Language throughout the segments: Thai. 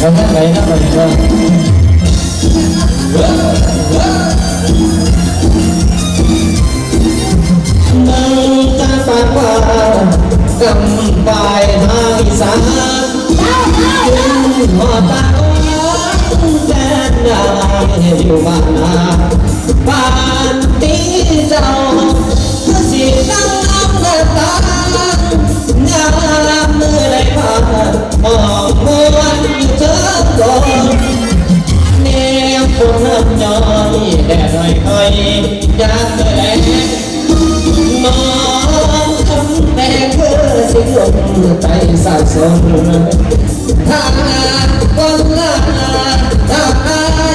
เราท่านไหนนะมันก็นั่งตาปากว่ากำปลายทาง อีสานหอตาแดนดาวอยู่บ้านนาบ้านตีเจ้าสีตั้งเดินตางามมือไหลผ่านออกมวนอยู่เธอก่อนแนวคนน้ำย้อยแดดหน่อยคอยยามแดงมองคำแดงเพื่อสิ่งลมใจสะสมถ้าคนละถ้า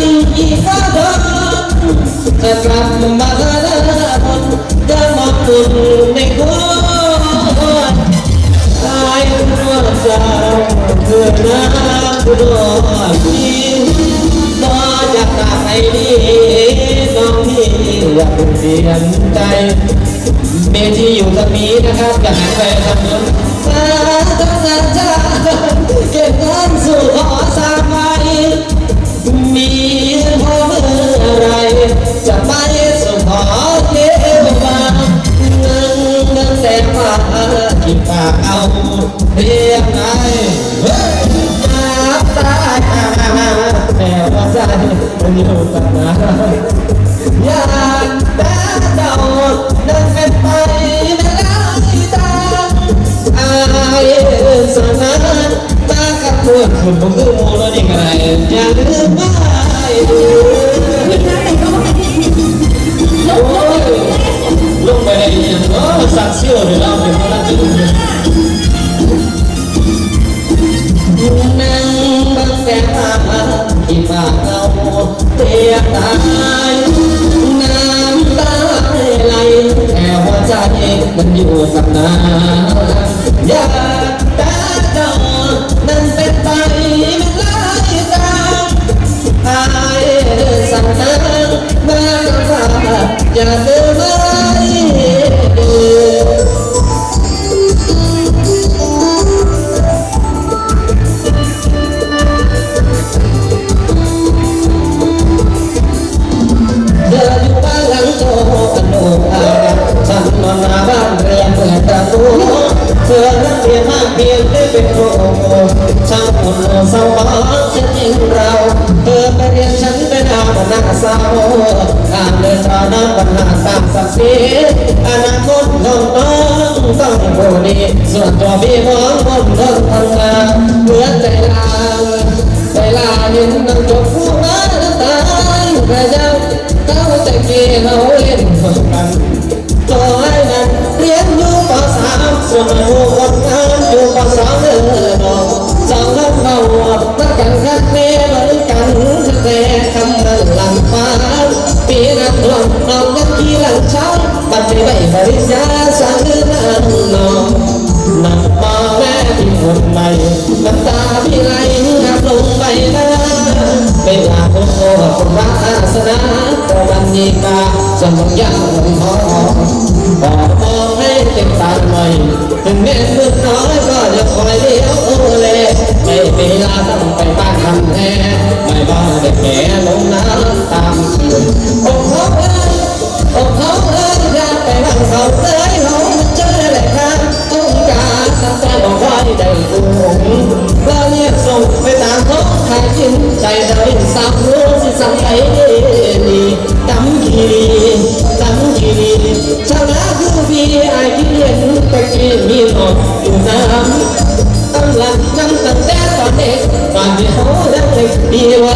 อีกก็โดนจะกลับมาเดินบนเดินมองคุณในหัว เจ้าเพื่อน้ำผู้ดอกดินบ่อยากตายดีน้องพี่อยากเปลี่ยนใจเมที่อยู่ตรงนี้นะครับอย่าหันไปทางนู้นสาธุสาธุเก็บเงินสู่ขอสามใบมีพอเมื่อไรจะไป ที่ฝากเอาเรียกไงเฮ้ยน้ำตาแต่ว่าใจมันอยู่กับน้ำอย ในนี้เนาะสักเชี่ยวเลยเราเป็นคนละจุดนั่งบังแต่ภาพที่ฝากเราเตียต นทางนั้นปัญหาตามศักดิ์ศรีอนาคตของน้องต้องผู้ดีส่วนตัวพี่น้องคนทนทำงานเหมือนใจลาใจลาเห็นน้ำจบผู้มาตายพระเจ้าเขาจะกี่ยวเล่นคนกันต่อให้นั้นเรียนอยู่ปสามส่วนหัวคนงานอยู่ปสองเดินออกสองน้ำเขานักกันคักแม่เหมือนกัน แต่คำนั้นลังฟ้าปีนักลองน้องนักขี่หลังช้าปัดไปใบบริจาสังเงินนองนักมาแม่ที่คนใหม่น้ำตาพี่ไหลนับลงไปนะเป็นลาโคโคคนรักอาสนะตะวันนี้กาสมองยา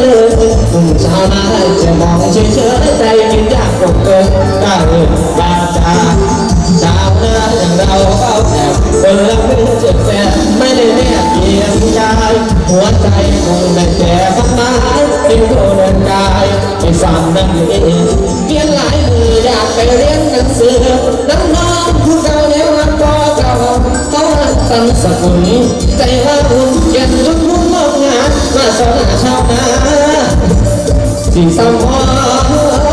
ชาวนาจะมองเฉยๆใจกินยากกว่าเกินก้าวบาจาชาวนาอย่างเราเอาแต่คนรักไม่เจะแต่ไม่ได้แน่เยียงยายหัวใจคงได้แก่พักไม้เป็นโคนกายไม่ฟังนั่นเองเกียนหลายมืออยากไปเรียนหนังสือน้ำน้องผู้เก่าแล้วรันก็เก่าเขาหันตั้งสกุลใจว่าคุณเกียนมุ่ง มาสอนชาวนาที่สมอา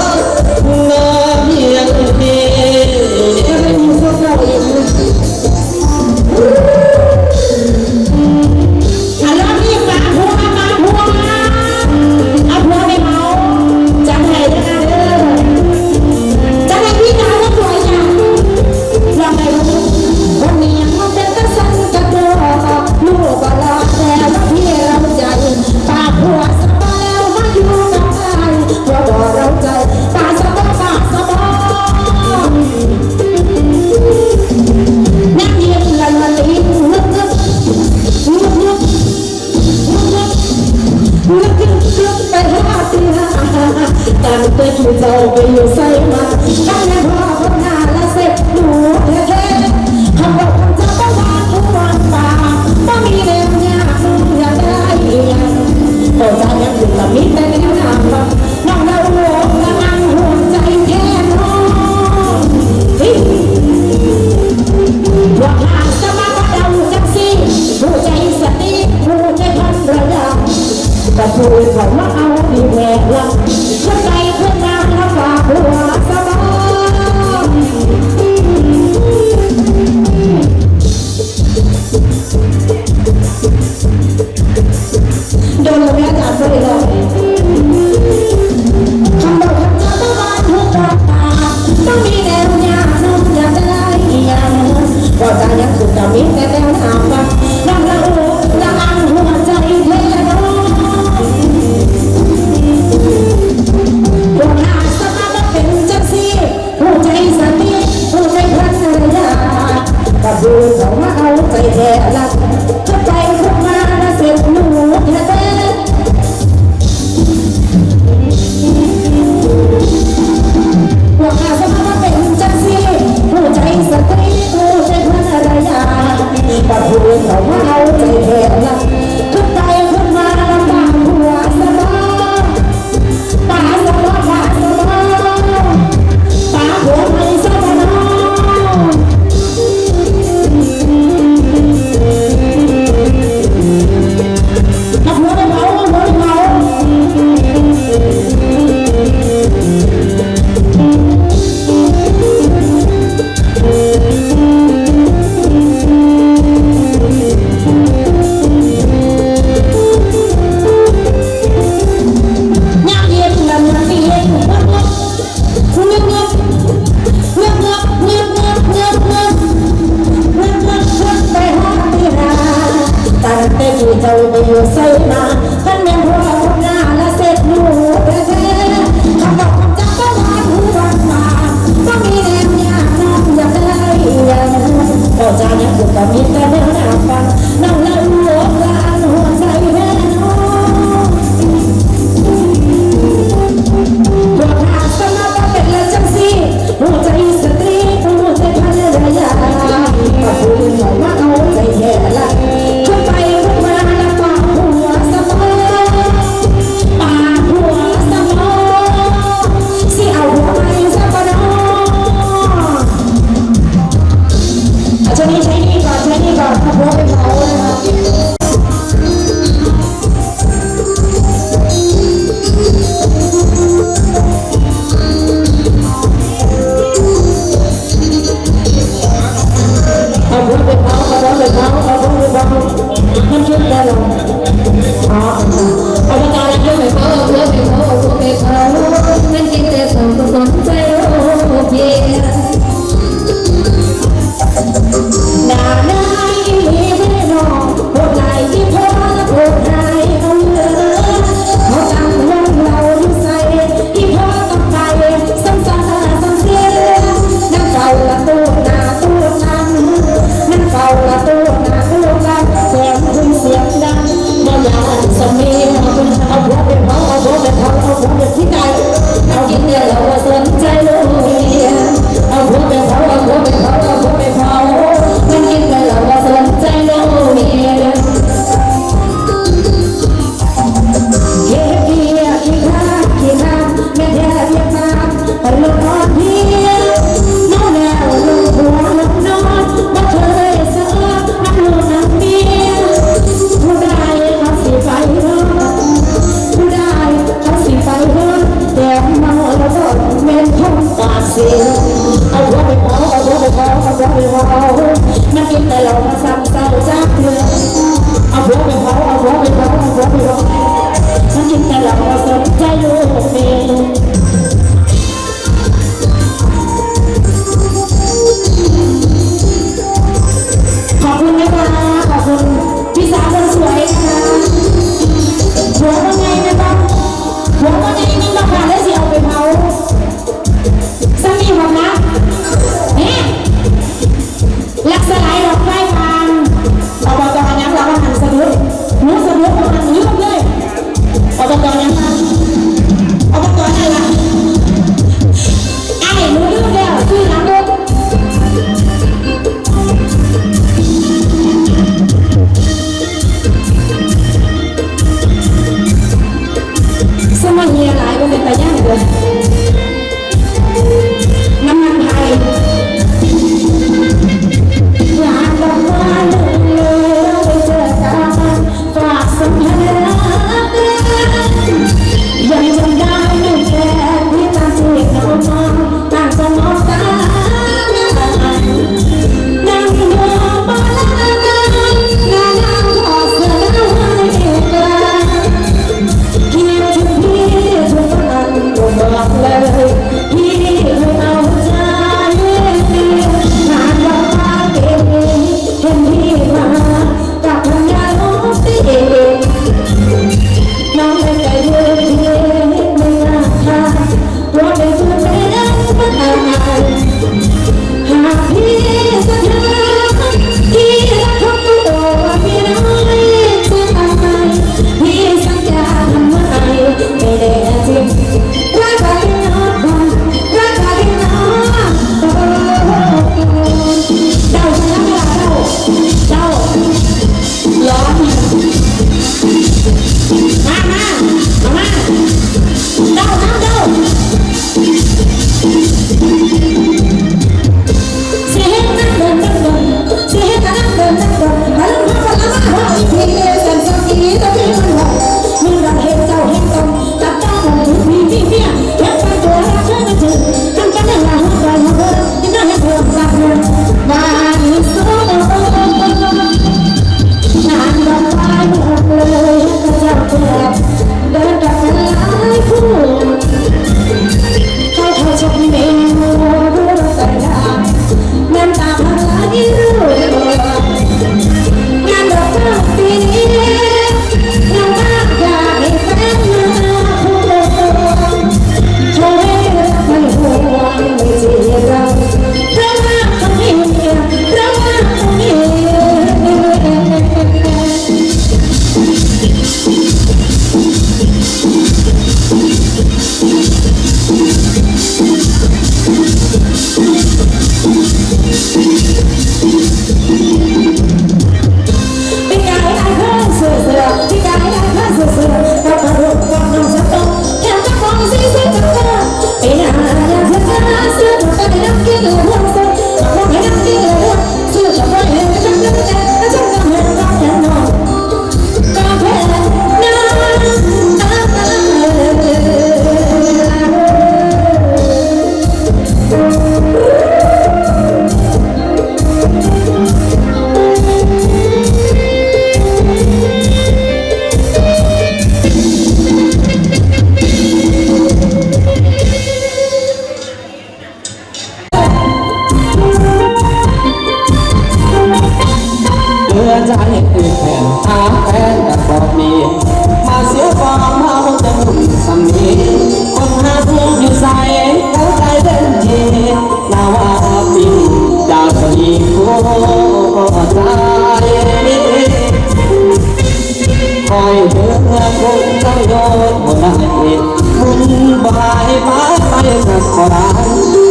สักขอได้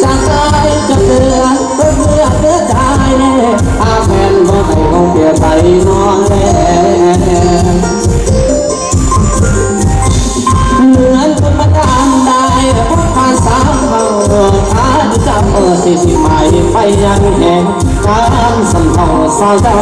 จากใจจะเตือนเพื่อเพื่อเพื่อใจอาแฟนบ่ให้คงเพียนไปนอนแลเหมือนคนมาตามได้พบผ่านสามเขาอาจจะเปิดสี่สิบไม่ไปยังแห่งการสัมผัสสาวเจ้า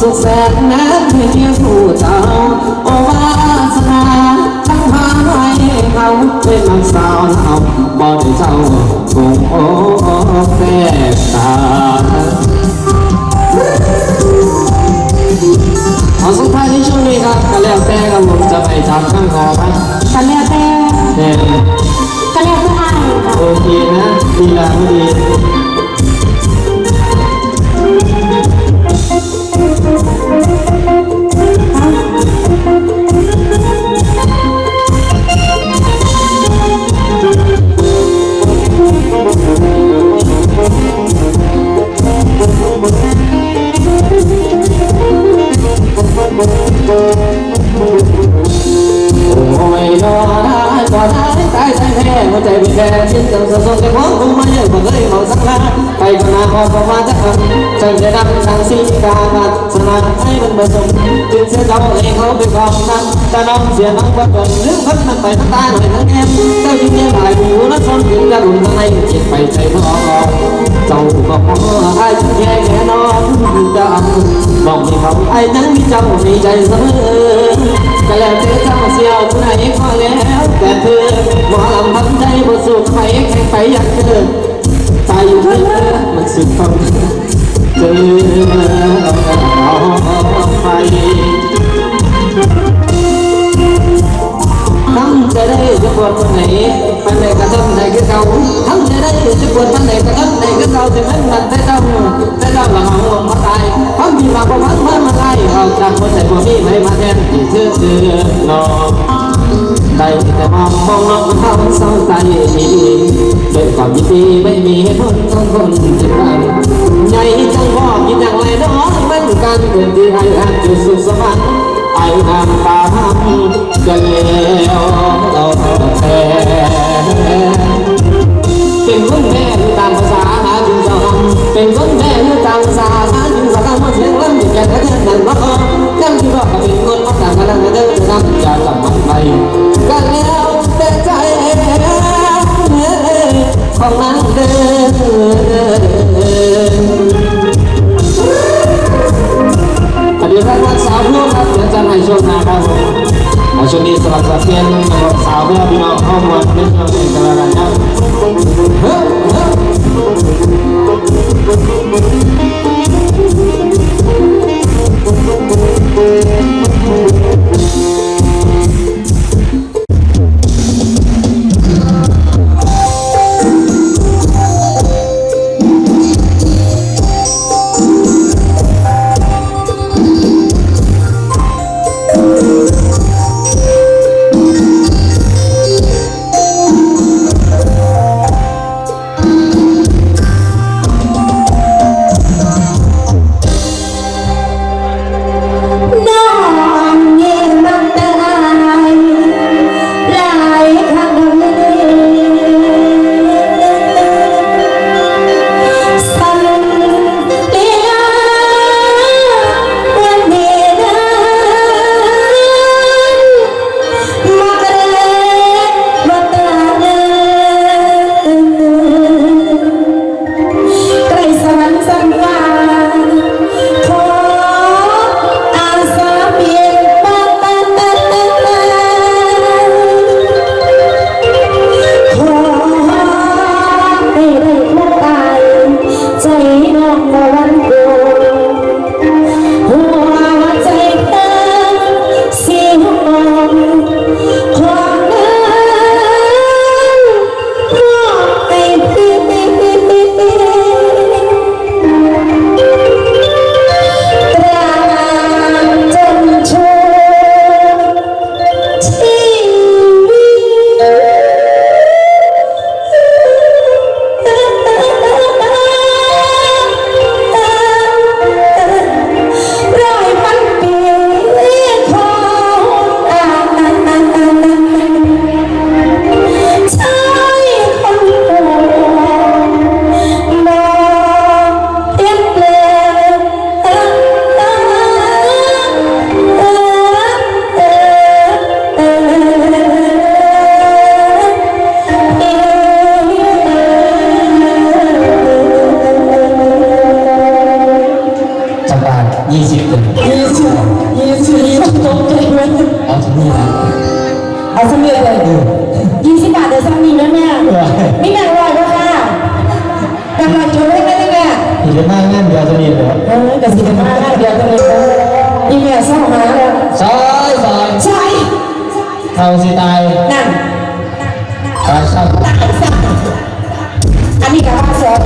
สุขแสนแม้เพียงผู้เจ้าโอวาสนาตั้งพาให้เขาเป็นนางสาวเอาบ่ได้เจ้าคงโอ้แฝกตาเอสุดท้ายในช่วงนี้ครับก็แล้วแต่ครับผมจะไปจับข้างคอครับกันแล้วแต่แต่กันแล้วแต่อ้ายโอเคนะดีแลาไม่ดี โอ้ยนอ ได้ก็ได้ตายใจแท้หัวใจเป็นแค่ชิ้นเติมสะสมแต่ของคงมาเยอะกว่าเคยเมาสักครั้งไปก็นาพอประมาณจะทำฉันจะนำทางสีกามาสนานให้มันผสมจึงเสียเขาเองเขาเป็นของนั้นแต่น้องเสียน้องก็จนลืมพัดมันไปทั้งตาหน่อยทั้งแก้มเจ้ายิ่งยังหลายอยู่และชนถึงจะรุนข้างในจิตไปใจทอเจ้าก็พอไอ้แค่แค่นอนจะบอกให้เขาไอ้นั้นมีเจ้าในใจเสมอ ก็แล้วแต่เจ้าเสียวผู้ใดก็แล้วแต่เธอหมอลำทำใจบทสุดไปแข่งไปอย่างเธอตายอยู่เธอมันสุดฟังเธอเอาไปทำจะได้จะปวดคนไหนปันไหนกระทำไหนก็เก่าทำจะได้จะปวดปันไหนกระทำไหนก็เก่าจะมันมันแต่ มองมองน้องเขาเศร้าใจดีด้วยความยินดีไม่มีเหตุผลของคนจิตใจใหญ่จังบอกยินอย่างไรน้องมันกันเกินที่ให้หันจุดสุขสวรรค์ไอ้ทำตาทำก็แล้วเราแท้เป็นคนแม่ตามภาษาหาจึงสอนเป็นคนแม่ตามภาษาหาจึงสอนมาเสียงวันอยู่แก่แท้นั่นก็ยังที่บอกเป็นคนมาต่างกันแล้วเดินนำอย่าจับมันไปกันแล้ว ของนางเดินอดีตรักสาวลูกครับเดี๋ยวจะให้ช่วงหน้าครับผมเอาช่วงนี้สวัสดีเพียนนะครับสาวเพื่อพี่น้องเข้ามาในช่วงนี้กันแล้วกันครับ ยี่สิบบาทเดี๋ยวซ้ำมีนะแม่ไม่แม่อร่อยก็ค่ะกำลังชมได้ไหมแม่สี่สิบห้าเงินเดียวจะมีเหรอเออแต่สี่สิบห้าเงินเดียวจะมีเออยี่แม่ซ้ำมาแล้วซอยซอยใช่เท่าสิตายนั่นตายซ้ำตายซ้ำอันนี้กับข้าวซอย